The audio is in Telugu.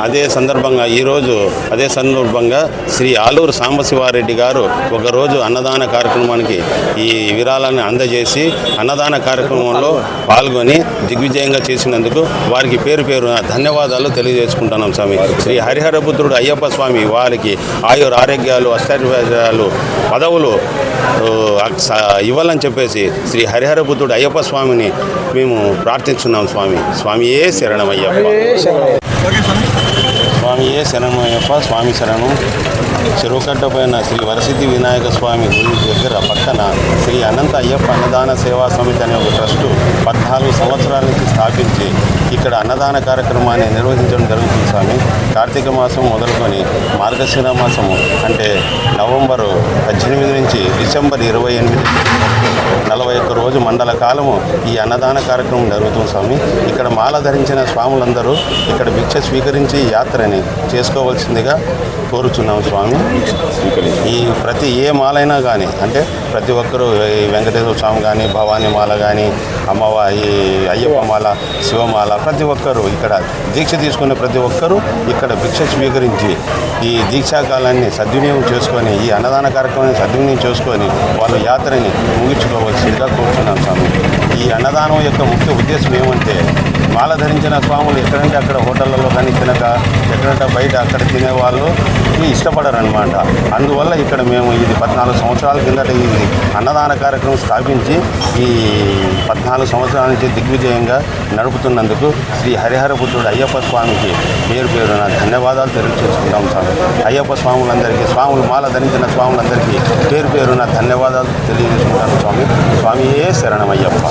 అదే సందర్భంగా ఈరోజు అదే సందర్భంగా శ్రీ ఆలూరు సాంబశివారెడ్డి గారు ఒకరోజు అన్నదాన కార్యక్రమానికి ఈ విరాళాన్ని అందజేసి అన్నదాన కార్యక్రమంలో పాల్గొని దిగ్విజయంగా చేసినందుకు వారికి పేరు పేరు ధన్యవాదాలు తెలియజేసుకుంటున్నాం స్వామి. శ్రీ హరిహరపుత్రుడు అయ్యప్ప స్వామి వారికి ఆయుర ఆరోగ్యాలు అష్టైర్వేదాలు పదవులు ఇవ్వాలని చెప్పేసి శ్రీ హరిహరపుత్రుడు అయ్యప్ప స్వామిని మేము ప్రార్థించున్నాం స్వామి. స్వామియే శరణమయ్యప్ప. స్వామి ఏ శరణమయ్యప్ప? స్వామి శరణం. చెరువుకట్ట పైన శ్రీ వరసిద్ధి వినాయక స్వామి గుడి దగ్గర పక్కన శ్రీ అనంత అయ్యప్ప అన్నదాన సేవా సమితి అనే ఒక ట్రస్టు పద్నాలుగు సంవత్సరాల నుంచి స్థాపించి ఇక్కడ అన్నదాన కార్యక్రమాన్ని నిర్వహించడం జరుగుతుంది స్వామి. కార్తీక మాసం మొదలుకొని మార్గశిర మాసము అంటే నవంబరు పద్దెనిమిది నుంచి డిసెంబర్ ఇరవై ఎనిమిది నలభై ఒక్క రోజు మండల కాలము ఈ అన్నదాన కార్యక్రమం జరుగుతుంది స్వామి. ఇక్కడ మాల ధరించిన స్వాములందరూ ఇక్కడ భిక్ష స్వీకరించి యాత్రని చేసుకోవాల్సిందిగా కోరుచున్నాం స్వామి. ఈ ప్రతి ఏ మాలైనా కానీ అంటే ప్రతి ఒక్కరూ ఈ వెంకటేశ్వర స్వామి కానీ భవానీ మాల కానీ అమ్మవారి అయ్యప్ప మాల శివమాల ప్రతి ఒక్కరూ ఇక్కడ దీక్ష తీసుకునే ప్రతి ఒక్కరూ ఇక్కడ భిక్ష స్వీకరించి ఈ దీక్షాకాలాన్ని సద్వినియోగం చేసుకొని ఈ అన్నదాన కార్యక్రమాన్ని సద్వినియోగం చేసుకొని వాళ్ళ యాత్రని ముగించుకోవాల్సిందిగా కోరుతున్నాం స్వామి. ఈ అన్నదానం యొక్క ముఖ్య ఉద్దేశం ఏమంటే మాల ధరించిన స్వాములు ఎక్కడంటే అక్కడ హోటళ్ళలో కానీ తినక ఎక్కడంటే బయట అక్కడ తినేవాళ్ళు ఇష్టపడరు అనమాట అందువల్ల ఇక్కడ మేము ఇది పద్నాలుగు సంవత్సరాల కిందట ఇది అన్నదాన కార్యక్రమం స్థాపించి ఈ పద్నాలుగు సంవత్సరాల నుంచి దిగ్విజయంగా నడుపుతున్నందుకు శ్రీ హరిహరపుత్రుడు అయ్యప్ప స్వామికి పేరు పేరున ధన్యవాదాలు తెలియజేసుకుంటాం సార్. అయ్యప్ప స్వాములందరికీ స్వాములు మాల ధరించిన స్వాములందరికీ పేరు పేరున ధన్యవాదాలు తెలియజేసుకుంటాను స్వామి. స్వామియే శరణమయ్యప్ప.